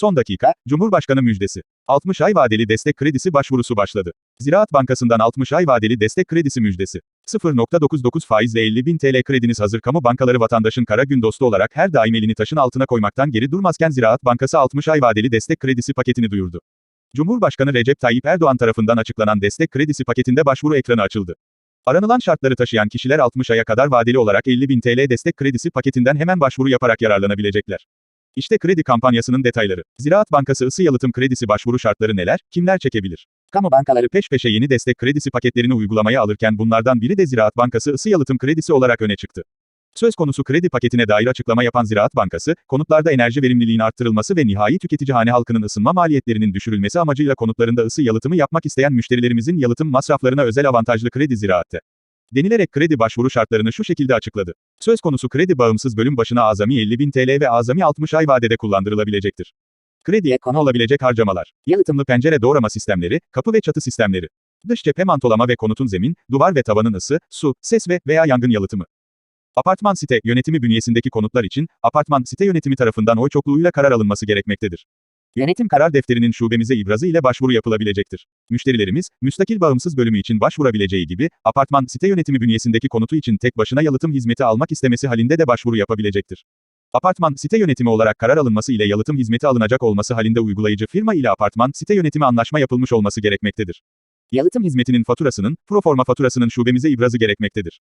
Son dakika, Cumhurbaşkanı müjdesi. 60 ay vadeli destek kredisi başvurusu başladı. Ziraat Bankası'ndan 60 ay vadeli destek kredisi müjdesi. 0.99 faizle 50 bin TL krediniz hazır kamu bankaları vatandaşın kara gün dostu olarak her daim elini taşın altına koymaktan geri durmazken Ziraat Bankası 60 ay vadeli destek kredisi paketini duyurdu. Cumhurbaşkanı Recep Tayyip Erdoğan tarafından açıklanan destek kredisi paketinde başvuru ekranı açıldı. Aranılan şartları taşıyan kişiler 60 aya kadar vadeli olarak 50 bin TL destek kredisi paketinden hemen başvuru yaparak yararlanabilecekler. İşte kredi kampanyasının detayları. Ziraat Bankası ısı yalıtım kredisi başvuru şartları neler, kimler çekebilir? Kamu bankaları peş peşe yeni destek kredisi paketlerini uygulamaya alırken bunlardan biri de Ziraat Bankası ısı yalıtım kredisi olarak öne çıktı. Söz konusu kredi paketine dair açıklama yapan Ziraat Bankası, konutlarda enerji verimliliğinin arttırılması ve nihai tüketici hane halkının ısınma maliyetlerinin düşürülmesi amacıyla konutlarında ısı yalıtımı yapmak isteyen müşterilerimizin yalıtım masraflarına özel avantajlı kredi ziraatte. Denilerek kredi başvuru şartlarını şu şekilde açıkladı. Söz konusu kredi bağımsız bölüm başına azami 50 bin TL ve azami 60 ay vadede kullandırılabilecektir. Krediye konu olabilecek harcamalar. Yalıtımlı pencere doğrama sistemleri, kapı ve çatı sistemleri. Dış cephe mantolama ve konutun zemin, duvar ve tavanın ısı, su, ses ve veya yangın yalıtımı. Apartman site yönetimi bünyesindeki konutlar için, apartman site yönetimi tarafından oy çokluğuyla karar alınması gerekmektedir. Yönetim karar defterinin şubemize ibrazı ile başvuru yapılabilecektir. Müşterilerimiz, müstakil bağımsız bölümü için başvurabileceği gibi, apartman site yönetimi bünyesindeki konutu için tek başına yalıtım hizmeti almak istemesi halinde de başvuru yapabilecektir. Apartman site yönetimi olarak karar alınması ile yalıtım hizmeti alınacak olması halinde uygulayıcı firma ile apartman site yönetimi anlaşma yapılmış olması gerekmektedir. Yalıtım hizmetinin faturasının, proforma faturasının şubemize ibrazı gerekmektedir.